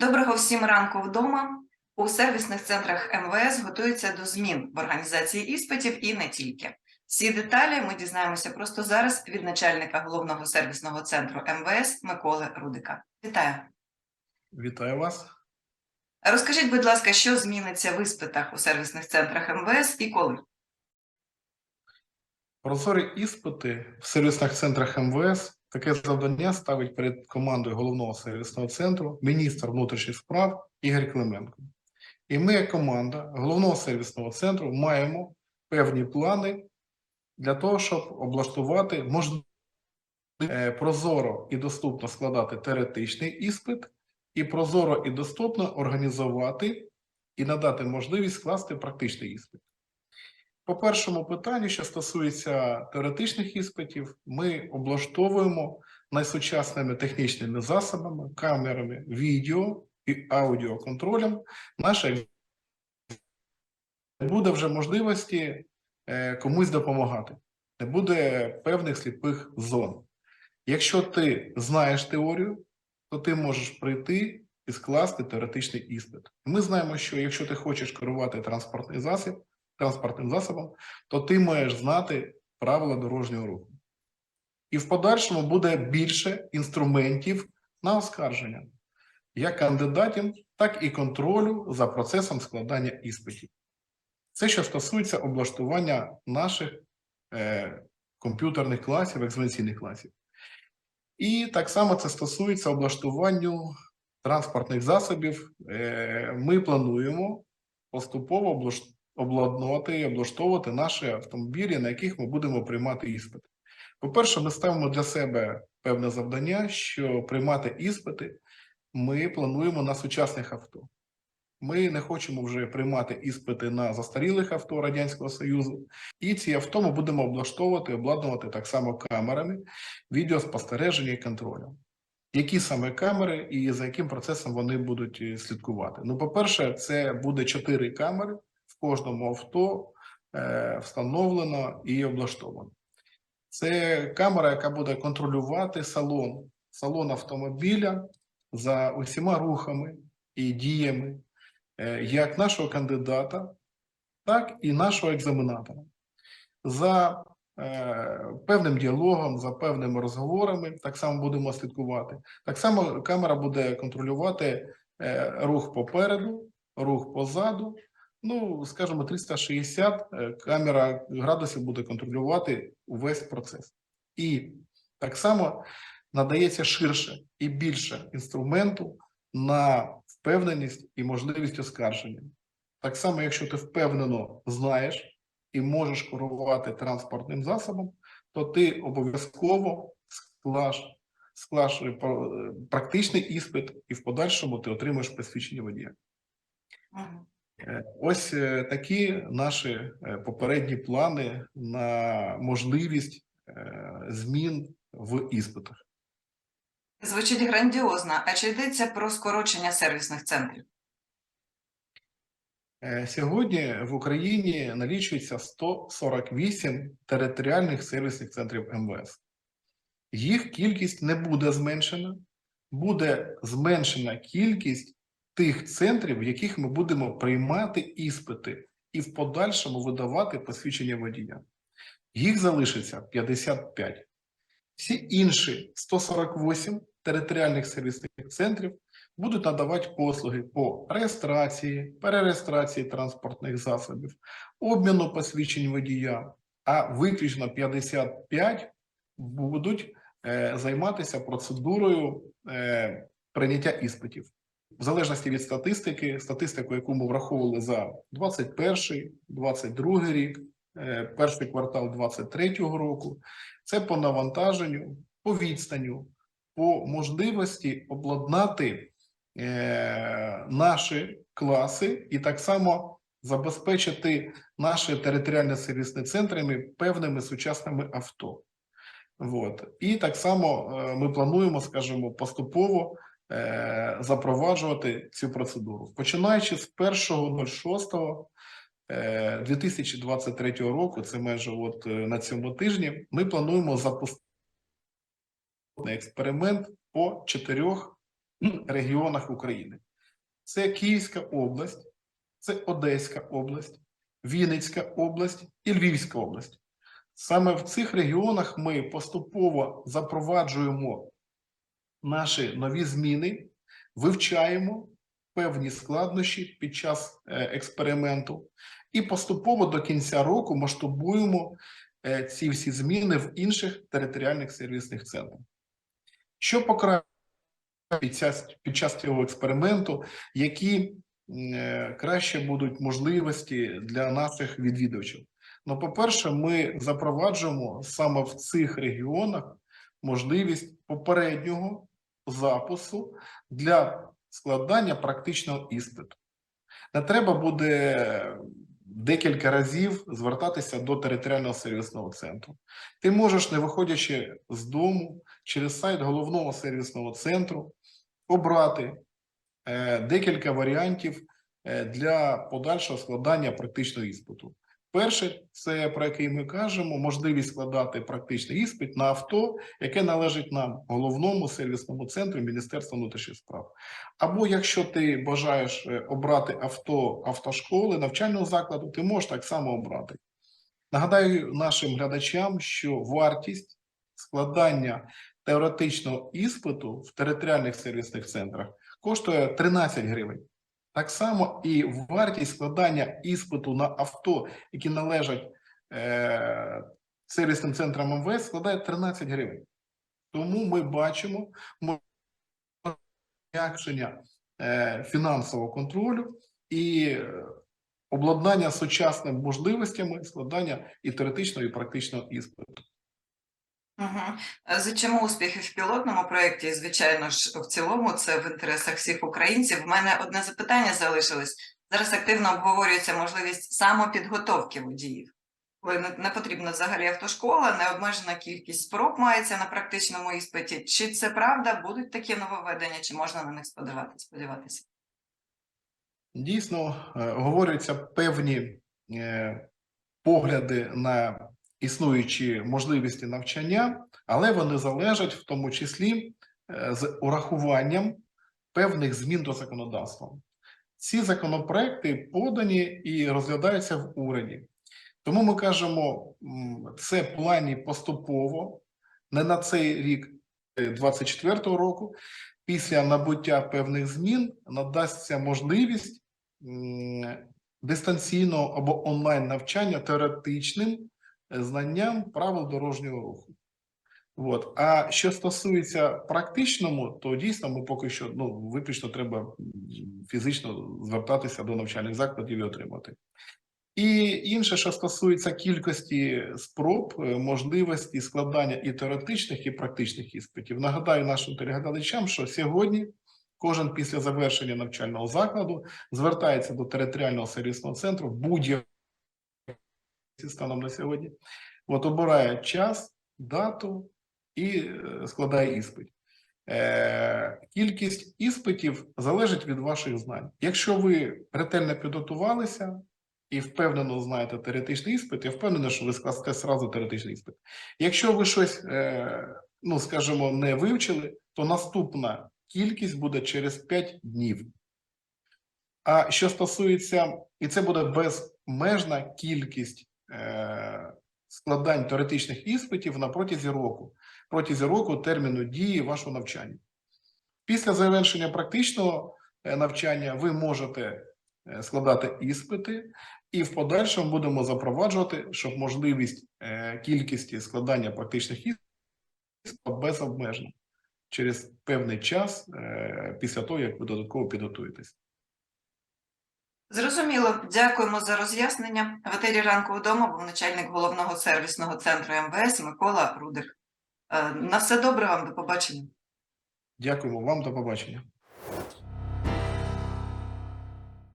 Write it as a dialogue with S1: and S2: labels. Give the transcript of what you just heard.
S1: Доброго всім ранку вдома. У сервісних центрах МВС готуються до змін в організації іспитів і не тільки. Всі деталі ми дізнаємося просто зараз від начальника головного сервісного центру МВС Миколи Рудика. Вітаю!
S2: Вітаю вас.
S1: Розкажіть, будь ласка, що зміниться в іспитах у сервісних центрах МВС і коли?
S2: Прозорі іспити в сервісних центрах МВС таке завдання ставить перед командою головного сервісного центру міністр внутрішніх справ Ігор Клименко. І ми, як команда головного сервісного центру, маємо певні плани для того, щоб облаштувати можливість е, прозоро і доступно складати теоретичний іспит, і прозоро і доступно організувати і надати можливість скласти практичний іспит. По першому питанню, що стосується теоретичних іспитів, ми облаштовуємо найсучасними технічними засобами, камерами, відео і аудіоконтролем наше не буде вже можливості е, комусь допомагати, не буде певних сліпих зон. Якщо ти знаєш теорію, то ти можеш прийти і скласти теоретичний іспит. Ми знаємо, що якщо ти хочеш керувати транспортний засіб, транспортним засобом, то ти маєш знати правила дорожнього руху. І в подальшому буде більше інструментів на оскарження, як кандидатів, так і контролю за процесом складання іспитів. Це що стосується облаштування наших е, комп'ютерних класів, екзаменаційних класів. І так само це стосується облаштуванню транспортних засобів. Е, ми плануємо поступово облаштувати обладнувати і облаштовувати наші автомобілі, на яких ми будемо приймати іспити. По-перше, ми ставимо для себе певне завдання, що приймати іспити ми плануємо на сучасних авто. Ми не хочемо вже приймати іспити на застарілих авто Радянського Союзу, і ці авто ми будемо облаштовувати, обладнувати так само камерами, відеоспостереження і контролю. Які саме камери і за яким процесом вони будуть е, слідкувати? Ну, по-перше, це буде чотири камери в кожному авто е, встановлено і облаштовано. Це камера, яка буде контролювати салон, салон автомобіля за усіма рухами і діями е, як нашого кандидата, так і нашого екзаменатора. За е, певним діалогом, за певними розговорами, так само будемо слідкувати. Так само камера буде контролювати рух попереду, рух позаду Ну, скажімо, 360 е, камера градусів буде контролювати увесь процес. І так само надається ширше і більше інструменту на впевненість і можливість оскарження. Так само, якщо ти впевнено знаєш і можеш керувати транспортним засобом, то ти обов'язково склаш, склаш е, практичний іспит, і в подальшому ти отримаєш посвідчення водія.
S1: Мгм.
S2: Е, Ось е, такі наші е, попередні плани на можливість змін в іспитах.
S1: Звучить грандіозно. А чи йдеться про скорочення сервісних центрів?
S2: Сьогодні в Україні налічується 148 територіальних сервісних центрів МВС. Їх кількість не буде зменшена, буде зменшена кількість тих центрів, в яких ми будемо приймати іспити і в подальшому видавати посвідчення водія. Їх залишиться 55. Всі інші 148 територіальних сервісних центрів будуть надавати послуги по реєстрації, перереєстрації транспортних засобів, обміну посвідчень водія, а виключно 55 будуть е, займатися процедурою е, прийняття іспитів. В залежності від статистики, статистику, яку ми враховували за 21, 22 рік, е, перший квартал 23 року, це по навантаженню, по відстаню, по можливості обладнати е, наші класи і так само забезпечити наші територіальні сервісні центри певними сучасними авто. Вот. І так само е, ми плануємо, скажімо, поступово запроваджувати цю процедуру. Починаючи з 1.06 е, 2023 року, це майже от е, на цьому тижні, ми плануємо запустити експеримент по чотирьох регіонах України. Це Київська область, це Одеська область, Вінницька область і Львівська область. Саме в цих регіонах ми поступово запроваджуємо наші нові зміни, вивчаємо певні складнощі під час е, експерименту, і поступово до кінця року масштабуємо е, ці всі зміни в інших територіальних сервісних центрах. Що покращує під час, під час цього експерименту, які е, краще будуть можливості для наших відвідувачів? Ну, по-перше, ми запроваджуємо саме в цих регіонах можливість попереднього запису для складання практичного іспиту. Не треба буде декілька разів звертатися до територіального сервісного центру. Ти можеш, не виходячи з дому, через сайт головного сервісного центру обрати е, декілька варіантів е, для подальшого складання практичного іспиту. Перше, це про який ми кажемо, можливість складати практичний іспит на авто, яке належить нам, головному сервісному центру Міністерства внутрішніх справ. Або якщо ти бажаєш е, обрати авто автошколи, навчального закладу, ти можеш так само обрати. Нагадаю нашим глядачам, що вартість складання теоретичного іспиту в територіальних сервісних центрах коштує 13 гривень. Так само і вартість складання іспиту на авто, які належать е, сервісним центрам МВС, складає 13 гривень. Тому ми бачимо м'якшення е, фінансового контролю і е, обладнання сучасними можливостями складання і теоретичного, і практичного іспиту.
S1: Угу. Зичимо успіхів в пілотному проєкті, звичайно ж, в цілому це в інтересах всіх українців. У мене одне запитання залишилось. Зараз активно обговорюється можливість самопідготовки водіїв. Коли не, потрібна взагалі автошкола, необмежена кількість спроб мається на практичному іспиті. Чи це правда? Будуть такі нововведення, чи можна на них сподіватися? сподіватися?
S2: Дійсно, е, говоряться певні е, погляди на існуючі можливості навчання, але вони залежать в тому числі е, з урахуванням певних змін до законодавства. Ці законопроекти подані і розглядаються в уряді. Тому ми кажемо, це плані поступово, не на цей рік 2024 року. Після набуття певних змін надасться можливість дистанційного або онлайн навчання теоретичним е, знанням правил дорожнього руху. От. А що стосується практичному, то дійсно ми поки що ну, виключно треба фізично звертатися до навчальних закладів і отримати. І інше, що стосується кількості спроб, е, можливості складання і теоретичних, і практичних іспитів. Нагадаю нашим телеглядачам, що сьогодні кожен після завершення навчального закладу звертається до територіального сервісного центру будь-який станом на сьогодні. От обирає час, дату і е, складає іспит. Е, Кількість іспитів залежить від ваших знань. Якщо ви ретельно підготувалися і впевнено знаєте теоретичний іспит, я впевнений, що ви скласте зразу теоретичний іспит. Якщо ви щось, е, ну скажімо, не вивчили, то наступна кількість буде через 5 днів. А що стосується, і це буде безмежна кількість складань теоретичних іспитів на протязі року, протязі року терміну дії вашого навчання. Після завершення практичного е, навчання ви можете е, складати іспити, і в подальшому будемо запроваджувати, щоб можливість е, кількості складання практичних іспитів була безобмежна через певний час е, після того, як ви додатково підготуєтесь.
S1: Зрозуміло, дякуємо за роз'яснення. В етері ранку вдома був начальник головного сервісного центру МВС Микола Рудик. Е, На все добре вам, до побачення.
S2: Дякуємо вам, до побачення.